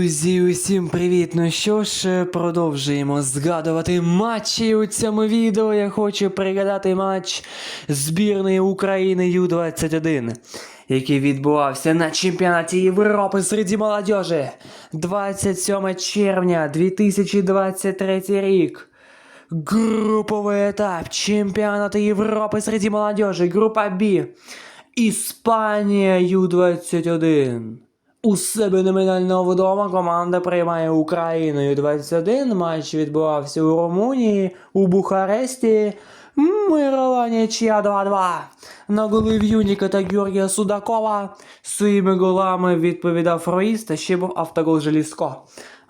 Друзі, усім привіт! Ну що ж, продовжуємо згадувати матчі у цьому відео. Я хочу пригадати матч збірної України Ю-21, який відбувався на чемпіонаті Європи серед молодежі 27 червня 2023 рік. Груповий етап чемпіонату Європи серед молодежі, група Б. Іспанія Ю-21. У себе номінального вдома команда приймає Україною 21. Матч відбувався у Румунії, у Бухаресті. Мирова нічия 2-2. На голи В'юніка та Георгія Судакова своїми голами відповідав Руїс та ще був автогол Желіско.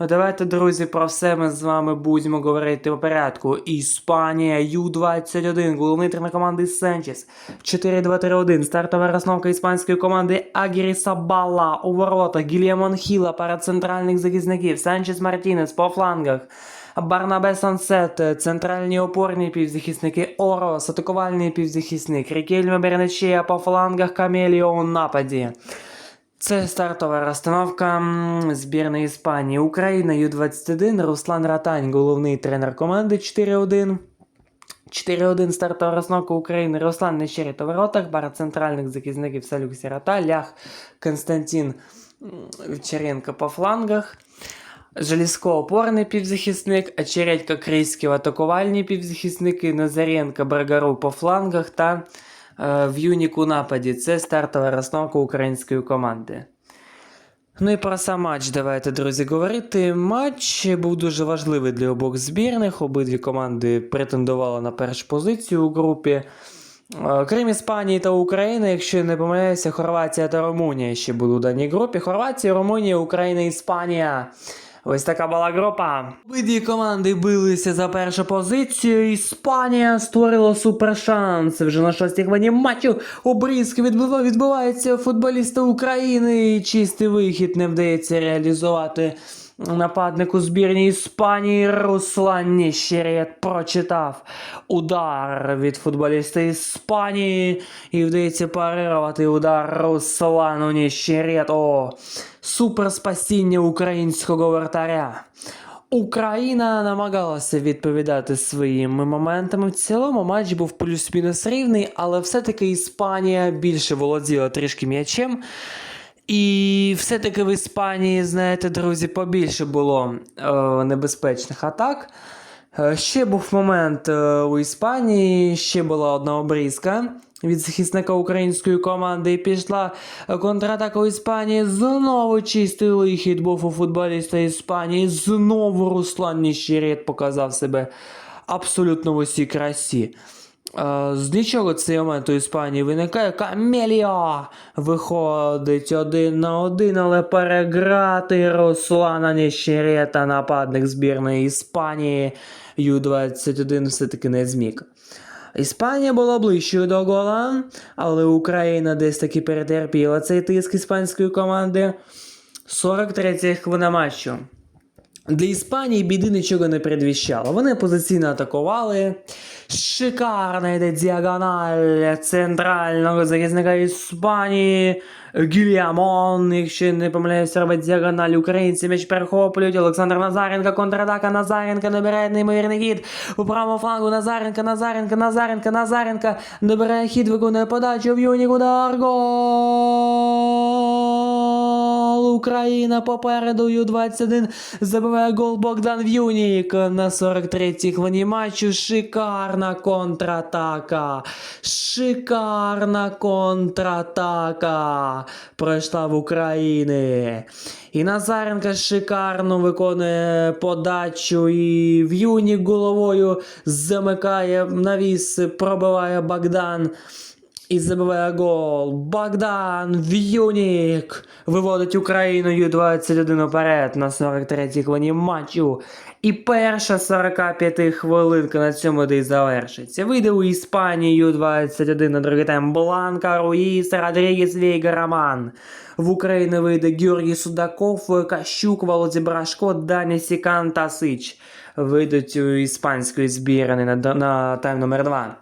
Ну, Давайте, друзі, про все ми з вами будемо говорити по порядку. Іспанія Ю-21, головний тренер команди Сенчес. 4-2-3-1. Стартова розновка іспанської команди Агірі Сабала у воротах. Гільямон Хіла, пара центральних захисників. Санчес Мартінес по флангах. Барнабе Сансет, центральні опорні півзахисники Орос, атакувальний півзахисник, Рікельме Бернечея по флангах Камеліо у нападі. Це стартова розстановка збірної Іспанії. Україна Ю-21, Руслан Ратань, головний тренер команди 4-1. 4-1 стартова розстановка України. Руслан Нещерет у воротах, пара центральних захисників Салюк Сірота, Лях Константин Вчеренко по флангах. Желізко опорний півзахисник, Очередько Крийський атакувальні півзахисники, Назаренко Брагару по флангах та е, В'юнік у нападі. Це стартова розстановка української команди. Ну і про сам матч давайте, друзі, говорити. Матч був дуже важливий для обох збірних. Обидві команди претендували на першу позицію у групі. Е, Крім Іспанії та України, якщо я не помиляюся, Хорватія та Румунія ще були у даній групі. Хорватія, Румунія, Україна, Іспанія. Ось така була група. Обидві команди билися за першу позицію. Іспанія створила супершанс. Вже на шостій хвилині матчу обрізки відбив... відбувається футболіста України. І чистий вихід не вдається реалізувати. Нападнику збірні Іспанії Руслан Ніщерет прочитав удар від футболіста Іспанії і вдається парирувати удар Руслану Ніщерет. О, супер спасіння українського вратаря. Україна намагалася відповідати своїми моментами. В цілому матч був плюс-мінус рівний, але все-таки Іспанія більше володіла трішки м'ячем. І все-таки в Іспанії, знаєте, друзі, побільше було е, небезпечних атак. Е, ще був момент е, у Іспанії, ще була одна обрізка від захисника української команди. І пішла контратака у Іспанії. Знову чистий вихід був у футболіста Іспанії. Знову Руслан Ніщерет показав себе абсолютно в усій красі. З нічого цей момент у Іспанії виникає Камеліо виходить один на один, але переграти Руслана Нещерета, нападник збірної Іспанії Ю-21 все-таки не зміг. Іспанія була ближчою до гола, але Україна десь таки перетерпіла цей тиск іспанської команди. 43 хвилина матчу. Для Іспанії біди нічого не предвіщало. Вони позиційно атакували. Шикарна йде діагональ центрального захисника Іспанії. Гільямон, якщо не помиляюся, робить діагональ українці. М'яч перехоплюють. Олександр Назаренко, контратака. Назаренко набирає неймовірний хід. У правому флангу Назаренко, Назаренко, Назаренко, Назаренко. Набирає хід, виконує подачу в юнік удар. Гол! Україна попереду Ю-21 забиває гол Богдан В'юнік на 43-й хвилині матчу. Шикарна контратака. Шикарна контратака пройшла в Україні. І Назаренко шикарно виконує подачу і В'юнік головою замикає навіс, пробиває Богдан. І забиває гол. Богдан В'юнік виводить Україну Ю-21 уперед на 43-й хвилині матчу. І перша 45 хвилинка на цьому де й завершиться. Вийде у Іспанії Ю-21 на другий тайм Бланка, Руїс, Родрігес, Вейга, Роман. В Україні вийде Георгій Судаков, Кащук, Володі Брашко, Даня Сікан та Сич. Вийдуть у іспанської збірної на, на тайм номер 2.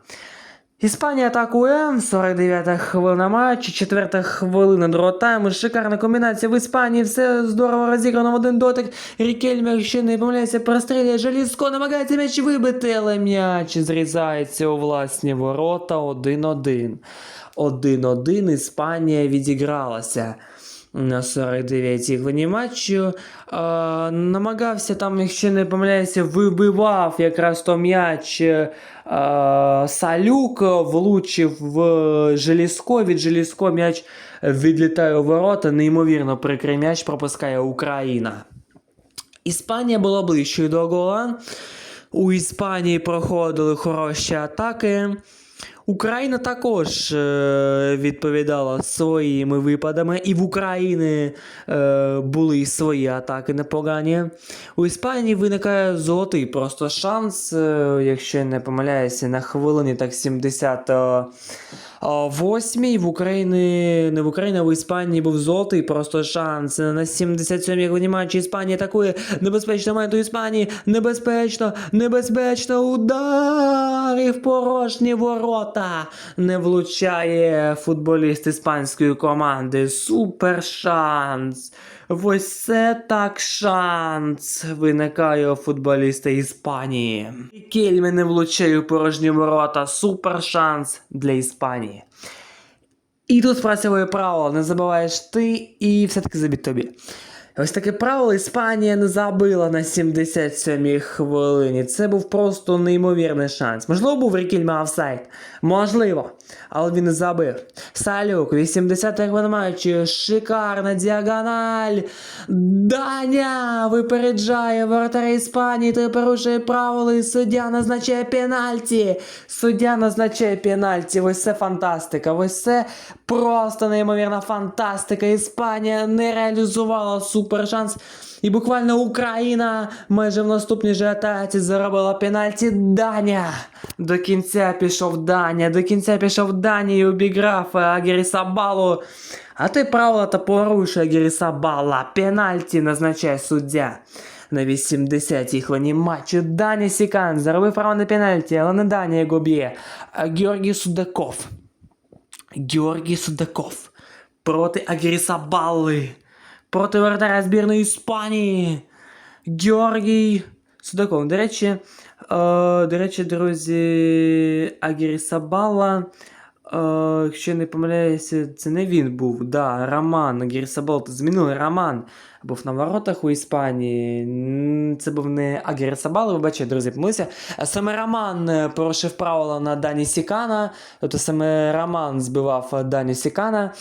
Іспанія атакує, 49-та хвилина матчу, 4 хвилина другого тайму. Шикарна комбінація в Іспанії, все здорово розіграно в один дотик. Рікельме, якщо не помиляється, прострілює Желізко, намагається м'яч вибити, але м'яч зрізається у власні ворота 1-1. 1-1 Іспанія відігралася. На 49-й хвилині матчу е, намагався там, якщо не помиляюся, вибивав якраз то м'яч е, Салюк, влучив в Желізко, від Желізко м'яч відлітає у ворота, неймовірно прикрий м'яч пропускає Україна. Іспанія була ближчою до гола. У Іспанії проходили хороші атаки. Україна також е, відповідала своїми випадами, і в Україні е, були свої атаки непогані. У Іспанії виникає золотий просто шанс, е, якщо я не помиляюся, на хвилині так 70. Восьмій в Україні, не в Україні, а в Іспанії був золотий просто шанс. На 77-й хвилині матчі Іспанія атакує. Небезпечно момент у Іспанії. Небезпечно, небезпечно удар і в порожні ворота. Не влучає футболіст іспанської команди. Супер шанс. Ось це так шанс виникає у футболіста Іспанії. І Кельме не влучає у порожні ворота. Супер шанс для Іспанії. І тут спрацьовує правило, не забуваєш ти і все-таки забіть тобі. Ось таке правило Іспанія не забила на 77-й хвилині. Це був просто неймовірний шанс. Можливо, був Рікільма офсайд. Можливо. Але він забив. Салюк, 80-й хвилина матчу. Шикарна діагональ. Даня випереджає воротаря Іспанії та порушує правила і суддя назначає пенальті. Суддя назначає пенальті. Ось це фантастика. Ось це просто неймовірна фантастика. Іспанія не реалізувала супер шанс. І буквально Україна майже в наступній же атаці заробила пенальті Даня. До кінця пішов Даня, до кінця пішов Даня і обіграв Агіріса Балу. А ти правила та порушує Агіріса Бала. Пенальті назначає суддя. На 80-й хвилині матчу Даня Сікан заробив право на пенальті, але не Даня його б'є, а Георгій Судаков. Георгій Судаков проти Агіріса Балли. Проти вратаря збірної Іспанії. Георгій Судаков. До речі, е, до речі, друзі, Агірі Балла. Е, якщо не помиляюся, це не він був. Да, Роман Агірсабал змінили Роман. Був на воротах у Іспанії. Це був не Агірсабал, вибачте, друзі, помилився. А Саме Роман е, порушив правила на Дані Сікана. Тобто саме Роман збивав е, Дані Сікана.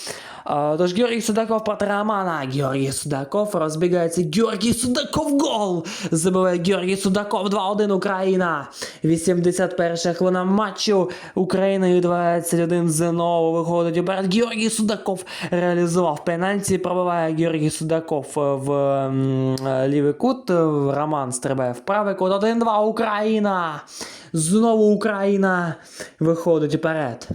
Тож Георгій Судаков проти Романа. Георгій Судаков розбігається. Георгій Судаков гол! Забиває Георгій Судаков 2-1 Україна. 81 хвилина матчу. Україна 21 ЗНО виходить уперед. Георгій Судаков реалізував пенальті. Пробиває Георгій Судаков е, в е, лівий кут. Роман стрибає в правий кут. 1-2 Україна. Знову Україна виходить вперед.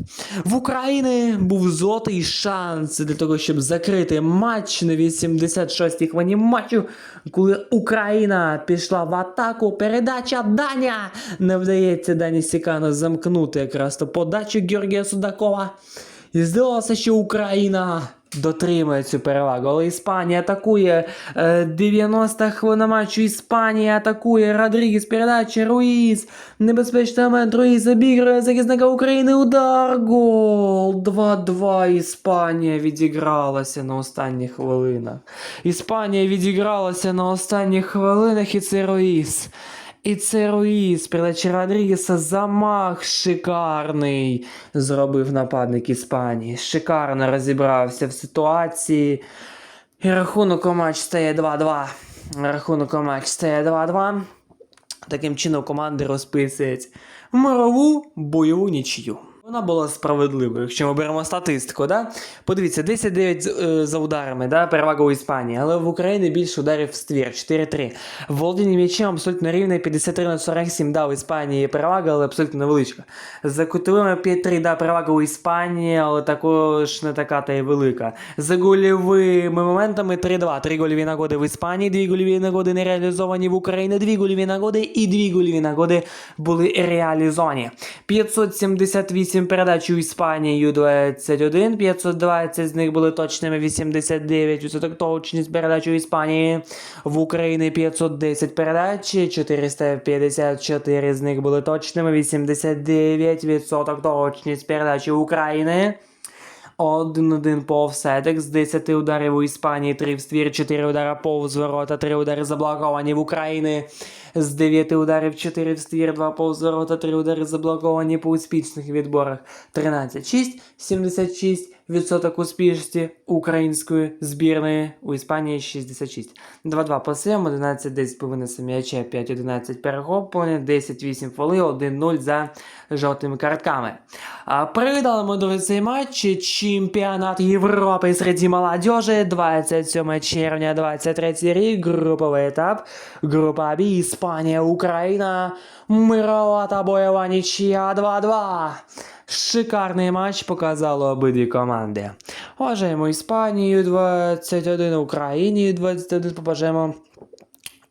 В Україні був золотий шанс для того, щоб закрити матч на 86-й хвилині матчу, коли Україна пішла в атаку. Передача Даня! Не вдається Дані Сікану замкнути якраз то подачу Георгія Судакова. І здалося, що Україна дотримує цю перевагу. Але Іспанія атакує. Е, 90 хвилина матчу. Іспанія атакує. Родрігес передача. Руїз. Небезпечний момент. Руїз обігрує захисника України. Удар. Гол. 2-2. Іспанія відігралася на останніх хвилинах. Іспанія відігралася на останніх хвилинах і це Руїз. І це Руїс, передачі Родрігеса, замах шикарний зробив нападник Іспанії. Шикарно розібрався в ситуації. І рахунок у матч стає 2-2. Рахунок у матч стає 2-2. Таким чином команди розписують мирову бойову нічию. Вона була справедливою, якщо ми беремо статистику, да? Подивіться, 10-9 е, за ударами, да? перевага у Іспанії, але в Україні більше ударів в ствір 4-3. Володіння м'ячем абсолютно рівне 53 на 47, да, у Іспанії перевага, але абсолютно невеличка. За кутовими 5-3, да, перевага у Іспанії, але також не така та й велика. За гольовими моментами 3-2. Три гольові нагоди в Іспанії, дві гольові нагоди не реалізовані в Україні, дві гольові нагоди і дві гольові нагоди були реалізовані. 578 508 передач у Іспанії Ю-21, 520 з них були точними, 89% точність передач у Іспанії. В Україні 510 передач, 454 з них були точними, 89% точність передачі України. 1-1 по офсетах, з 10 ударів у Іспанії, 3 в ствір, 4 удара повз ворота, 3 удари заблоковані в Україні. З 9 ударів 4 в ствір, 2 повз ворота, 3 удари заблоковані по успішних відборах. 13-6, 76% успішності української збірної у Іспанії 66. 2-2 по 7, 11-10 по винесу м'яча, 5-11 перехоплення, 10-8 фоли, 1-0 за жовтими картками. А Привітали ми, друзі, цей матч. Чемпіонат Європи серед молодежі, 27 червня, 23 рік, груповий етап. Група Б, Іспанія, Україна, мирова та бойова нічия 2-2. Шикарний матч показали обидві команди. Вважаємо Іспанію 21, Україні 21, побажаємо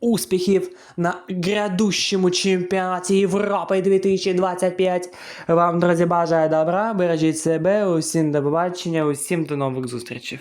успіхів на грядущому чемпіонаті Європи 2025. Вам, друзі, бажаю добра, бережіть себе, усім до побачення, усім до нових зустрічей.